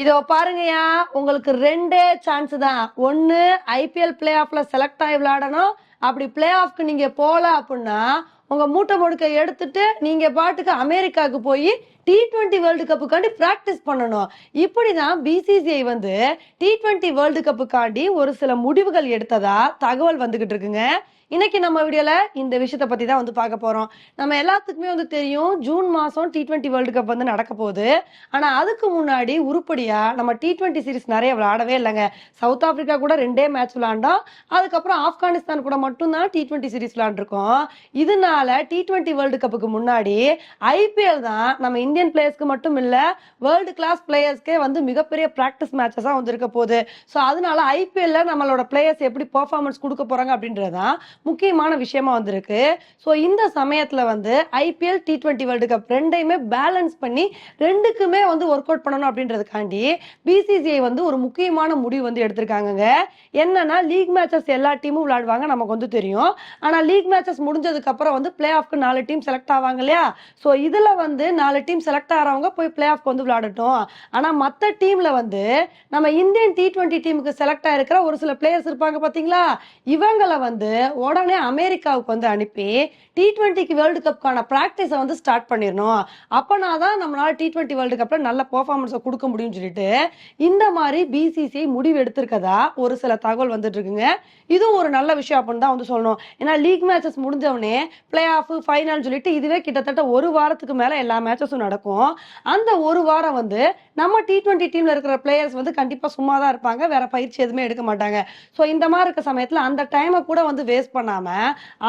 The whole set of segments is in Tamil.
இதோ பாருங்கய்யா உங்களுக்கு ரெண்டே சான்ஸ் தான். ஒன்னு ஐபிஎல் பிளே ஆஃப்ல செலக்ட் ஆகி விளையாடணும். அப்படி பிளே ஆஃப்க்கு நீங்க போல அப்படின்னா உங்க மூட்டை முடுக்க எடுத்துட்டு நீங்க பாட்டுக்கு அமெரிக்காவுக்கு போய் டி டுவெண்ட்டி வேர்ல்டு கப்புக்காண்டி ப்ராக்டிஸ் பண்ணணும். இப்படி தான் பிசிசிஐ வந்து டி டுவெண்ட்டி வேர்ல்டு கப்புக்காண்டி ஒரு சில முடிவுகள் எடுத்ததா தகவல் வந்துகிட்டு இருக்குங்க. இன்னைக்கு நம்ம வீடியோல இந்த விஷயத்த பத்தி தான் வந்து பார்க்க போறோம். நம்ம எல்லாத்துக்குமே வந்து தெரியும் ஜூன் மாசம் டி டுவெண்ட்டி வேர்ல்டு கப் வந்து நடக்க போகுது. ஆனா அதுக்கு முன்னாடி உருப்படியா நம்ம டி டுவெண்ட்டி சீரிஸ் நிறைய விளையாடவே இல்லைங்க. சவுத் ஆப்பிரிக்கா கூட ரெண்டே மேட்ச் விளையாண்டோம். அதுக்கப்புறம் ஆப்கானிஸ்தான் கூட மட்டும்தான் டி டுவெண்ட்டி சீரிஸ் விளையாண்டுருக்கோம். இதனால டி டுவெண்ட்டி வேர்ல்டு கப்புக்கு முன்னாடி ஐபிஎல் தான் நம்ம இந்தியன் பிளேயர்ஸ்க்கு மட்டும் இல்ல வேர்ல்டு கிளாஸ் பிளேயர்ஸ்க்கே வந்து மிகப்பெரிய ப்ராக்டிஸ் மேட்சஸாக வந்துருக்க போகுது. ஸோ அதனால ஐபிஎல்ல நம்மளோட பிளேயர்ஸ் எப்படி பர்ஃபார்மன்ஸ் கொடுக்க போறாங்க அப்படின்றதான் முக்கியமான விஷயமா வந்திருக்கு. ஸோ இந்த சமயத்தில் வந்து IPL T twenty world cup ரெண்டையுமே பேலன்ஸ் பண்ணி ரெண்டுக்குமே வந்து ஒர்க் அவுட் பண்ணணும் அப்படின்றதுக்காண்டி பிசிசிஐ வந்து ஒரு முக்கியமான முடிவு வந்து எடுத்திருக்காங்க என்னன்னா லீக் மேட்சஸ் எல்லா டீமும் விளையாடுவாங்க நமக்கு வந்து தெரியும். ஆனா லீக் மேட்சஸ் முடிஞ்சதுக்கு அப்புறம் வந்து பிளே ஆஃப்க்கு நாலு டீம் செலக்ட் ஆவாங்க இல்லையா? ஸோ இதுல வந்து நாலு டீம் செலக்ட் ஆகிறவங்க போய் பிளே ஆஃப்க்கு வந்து விளையாடட்டும். ஆனால் மற்ற டீமில் வந்து நம்ம இந்தியன் டி ட்வெண்ட்டி டீமுக்கு செலக்ட் ஆகிருக்கிற ஒரு சில பிளேயர்ஸ் இருப்பாங்க பார்த்தீங்களா இவங்களை வந்து உடனே அமெரிக்காவுக்கு வந்து அனுப்பி டி டுவெண்ட்டிக்கு வேர்ல்டு கப்க்கான ப்ராக்டிஸை வந்து ஸ்டார்ட் பண்ணிடணும். அப்போனா தான் நம்மளால் டி ட்வெண்ட்டி வேர்ல்டு கப்பில் நல்ல பெர்ஃபார்மன்ஸை கொடுக்க முடியும்னு சொல்லிட்டு இந்த மாதிரி பிசிசிஐ முடிவு எடுத்திருக்கதா ஒரு சில தகவல் வந்துட்டு இருக்குங்க. இதுவும் ஒரு நல்ல விஷயம் அப்படின்னு தான் வந்து சொல்லணும். ஏன்னா லீக் மேட்சஸ் முடிஞ்சவனே பிளே ஆஃப் ஃபைனல் சொல்லிட்டு இதுவே கிட்டத்தட்ட ஒரு வாரத்துக்கு மேலே எல்லா மேட்சஸும் நடக்கும். அந்த ஒரு வாரம் வந்து நம்ம டி டுவெண்ட்டி டீம்ல இருக்கிற பிளேயர்ஸ் வந்து கண்டிப்பா சும்மா தான் இருப்பாங்க. வேற பயிற்சி எதுவுமே எடுக்க மாட்டாங்க. ஸோ இந்த மாதிரி இருக்க சமயத்துல அந்த டைமை கூட வந்து வேஸ்ட் பண்ணாம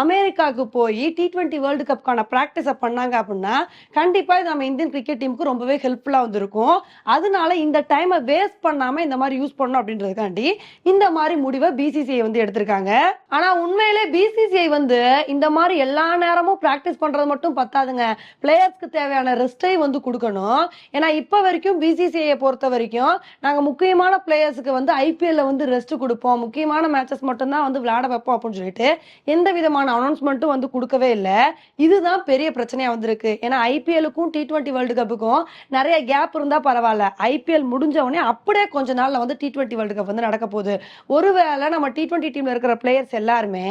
அமெரிக்காவுக்கு போய் டி டுவெண்ட்டி வேர்ல்டு கப்க்கான ப்ராக்டிஸை பண்ணாங்க அப்படின்னா கண்டிப்பா இது நம்ம இந்தியன் கிரிக்கெட் டீமுக்கு ரொம்பவே ஹெல்ப்ஃபுல்லா வந்திருக்கும். அதனால இந்த டைமை வேஸ்ட் பண்ணாம இந்த மாதிரி யூஸ் பண்ணணும் அப்படின்றதுக்காண்டி இந்த மாதிரி முடிவை பிசிசிஐ வந்து எடுத்திருக்காங்க. ஆனா உண்மையிலே பிசிசிஐ வந்து இந்த மாதிரி எல்லா நேரமும் பிராக்டிஸ் பண்றது மட்டும் பத்தாதுங்க. பிளேயர்ஸ்க்கு தேவையான ரெஸ்ட் வந்து கொடுக்கணும். ஏன்னா இப்போ வரைக்கும் பிசிசிஐ பொறுத்த வரைக்கும் நாங்க முக்கியமான பிளேயர்ஸுக்கு வந்து ஐபிஎல்ல வந்து ரெஸ்ட் கொடுப்போம். முக்கியமான மேட்சஸ் மட்டும் தான் வந்து விளையாட வைப்போம் அப்படின்னு சொல்லிட்டு எந்த விதமான அனௌன்ஸ்மெண்ட்டும் வந்து கொடுக்கவே இல்லை. இதுதான் பெரிய பிரச்சனையா வந்திருக்கு. ஏன்னா ஐபிஎலுக்கும் டி டுவெண்ட்டி வேர்ல்டு கப்புக்கும் நிறைய கேப் இருந்தால் பரவாயில்ல. ஐபிஎல் முடிஞ்ச உடனே அப்படியே கொஞ்ச நாள்ல வந்து டி ட்வெண்ட்டி வேர்ல்டு கப் வந்து நடக்க போகுது. ஒருவேளை நம்ம டி டுவெண்ட்டி டீம்ல இருக்கிற பிளேயர்ஸ் எல்லாருமே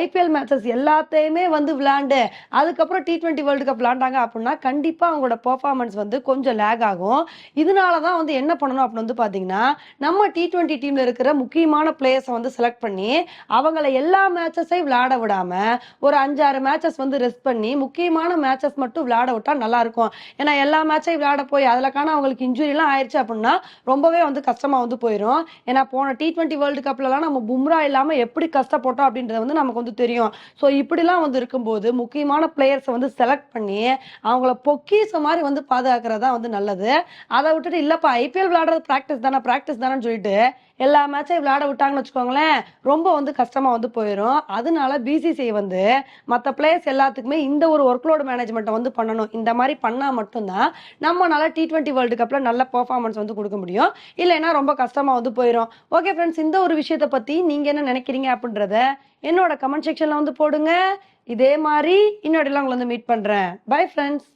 ஐபிஎல் மேட்சஸ் எல்லாத்தையுமே வந்து விளையாண்டு அதுக்கப்புறம் டி டுவெண்ட்டி வேர்ல்டு கப் விளையாண்டாங்க அப்படின்னா கண்டிப்பா அவங்களோட பெர்ஃபார்மன்ஸ் வந்து கொஞ்சம் லேக் ஆகும். இதனால தான் வந்து என்ன பண்ணணும் அப்படின்னு வந்து பார்த்தீங்கன்னா நம்ம டி ட்வெண்ட்டி டீமில் இருக்கிற முக்கியமான பிளேயர்ஸை வந்து செலக்ட் பண்ணி அவங்கள எல்லா மேட்சஸையும் விளையாட விடாமல் ஒரு அஞ்சாறு மேட்சஸ் வந்து ரெஸ்ட் பண்ணி முக்கியமான மேட்சஸ் மட்டும் விளையாட விட்டால் நல்லாயிருக்கும் ஏன்னா எல்லா மேட்சையும் விளையாட போய் அதில் காண அவங்களுக்கு இன்ஜுரிலாம் ஆயிடுச்சு அப்படின்னா ரொம்பவே வந்து கஷ்டமாக வந்து போயிடும் ஏன்னா போன டி டுவெண்ட்டி வேர்ல்டு கப்லலாம் நம்ம பும்ரா இல்லாமல் எப்படி கஷ்டப்பட்டோம் அப்படின்றது வந்து நமக்கு வந்து தெரியும். ஸோ இப்படிலாம் வந்து இருக்கும்போது முக்கியமான பிளேயர்ஸை வந்து செலக்ட் பண்ணி அவங்கள பொக்கிசம் மாதிரி வந்து பாதுகாக்கிறதா வந்து நல்லது. அதை விட்டுட்டு இல்லப்பா ஐபிஎல் விளையாடுறது ப்ராக்டிஸ் தானே ப்ராக்டிஸ் தானே சொல்லிட்டு எல்லா மேட்சையும் விளையாட விட்டாங்கன்னு வச்சுக்கோங்களேன் ரொம்ப வந்து கஷ்டமா வந்து போயிடும் அதனால பிசிசிஐ வந்து மற்ற பிளேயர்ஸ் எல்லாத்துக்குமே இந்த ஒரு ஒர்க்லோடு மேனேஜ்மெண்ட்டை வந்து பண்ணணும். இந்த மாதிரி பண்ணா மட்டும்தான் நம்மளால டி டுவெண்ட்டி வேர்ல்டு கப்ல நல்ல பெர்ஃபார்மன்ஸ் வந்து கொடுக்க முடியும். இல்லைன்னா ரொம்ப கஷ்டமா வந்து போயிடும் ஓகே ஃப்ரெண்ட்ஸ் இந்த ஒரு விஷயத்தை பத்தி நீங்க என்ன நினைக்கிறீங்க அப்படின்றத என்னோட கமெண்ட் செக்ஷன்ல வந்து போடுங்க. இதே மாதிரி இன்னொரு உங்களை வந்து மீட் பண்றேன். Bye friends